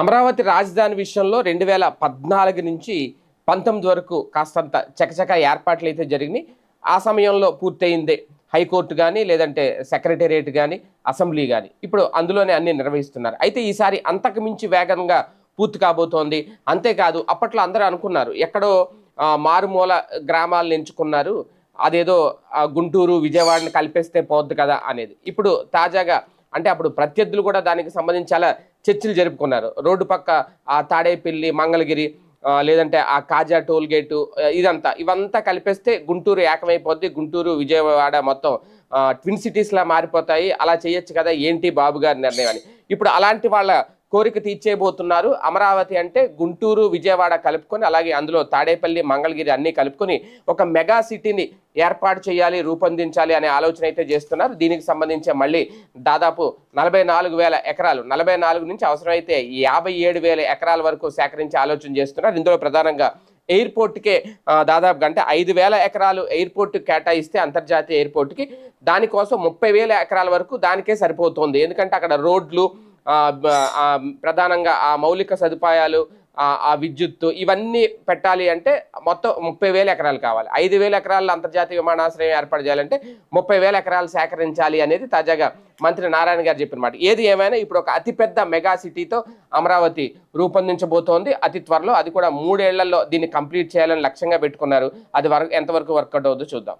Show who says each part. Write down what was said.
Speaker 1: అమరావతి రాజధాని విషయంలో రెండు వేల పద్నాలుగు నుంచి పంతొమ్మిది వరకు కాస్తంత చకచక ఏర్పాట్లు అయితే జరిగినాయి. ఆ సమయంలో పూర్తయిందే హైకోర్టు కానీ లేదంటే సెక్రటేరియట్ కానీ అసెంబ్లీ కానీ ఇప్పుడు అందులోనే అన్ని నిర్వహిస్తున్నారు. అయితే ఈసారి అంతకు మించి వేగంగా పూర్తి కాబోతోంది. అంతేకాదు అప్పట్లో అందరూ అనుకున్నారు ఎక్కడో మారుమూల గ్రామాలను ఎంచుకున్నారు. అదేదో గుంటూరు విజయవాడని కలిపేస్తే పోద్ది కదా అనేది. ఇప్పుడు తాజాగా అంటే అప్పుడు ప్రత్యర్థులు కూడా దానికి సంబంధించి చాలా చర్చలు జరుపుకున్నారు. రోడ్డు పక్క ఆ తాడేపల్లి మంగళగిరి లేదంటే ఆ కాజా టోల్ గేటు ఇదంతా. ఇవంతా కలిపేస్తే గుంటూరు ఏకమైపోద్ది. గుంటూరు విజయవాడ మొత్తం ట్విన్ సిటీస్లా మారిపోతాయి. అలా చేయొచ్చు కదా ఏంటి బాబు గారి నిర్ణయం అని. ఇప్పుడు అలాంటి వాళ్ళ కోరిక తీర్చేయబోతున్నారు. అమరావతి అంటే గుంటూరు విజయవాడ కలుపుకొని అలాగే అందులో తాడేపల్లి మంగళగిరి అన్నీ కలుపుకొని ఒక మెగా సిటీని ఏర్పాటు చేయాలి రూపొందించాలి అనే ఆలోచన అయితే చేస్తున్నారు. దీనికి సంబంధించి మళ్ళీ దాదాపు నలభై నాలుగు వేల ఎకరాలు నలభై నాలుగు నుంచి అవసరమైతే యాభై ఏడు వేల ఎకరాల వరకు సేకరించి ఆలోచన చేస్తున్నారు. ఇందులో ప్రధానంగా ఎయిర్పోర్ట్కే దాదాపు అంటే ఐదు వేల ఎకరాలు ఎయిర్పోర్ట్ కేటాయిస్తే అంతర్జాతీయ ఎయిర్పోర్ట్కి దానికోసం ముప్పై వేల ఎకరాల వరకు దానికే సరిపోతుంది. ఎందుకంటే అక్కడ రోడ్లు ప్రధానంగా ఆ మౌలిక సదుపాయాలు ఆ విద్యుత్తు ఇవన్నీ పెట్టాలి అంటే మొత్తం ముప్పై వేల ఎకరాలు కావాలి. ఐదు వేల ఎకరాల అంతర్జాతీయ విమానాశ్రయం ఏర్పాటు చేయాలంటే ముప్పై వేల ఎకరాలు సేకరించాలి అనేది తాజాగా మంత్రి నారాయణ గారు చెప్పిన మాట. ఏది ఏమైనా ఇప్పుడు ఒక అతిపెద్ద మెగా సిటీతో అమరావతి రూపొందించబోతోంది. అతి త్వరలో అది కూడా మూడేళ్ళలో దీన్ని కంప్లీట్ చేయాలని లక్ష్యంగా పెట్టుకున్నారు. అది వరకు ఎంతవరకు వర్కౌట్ అవుతుందో చూద్దాం.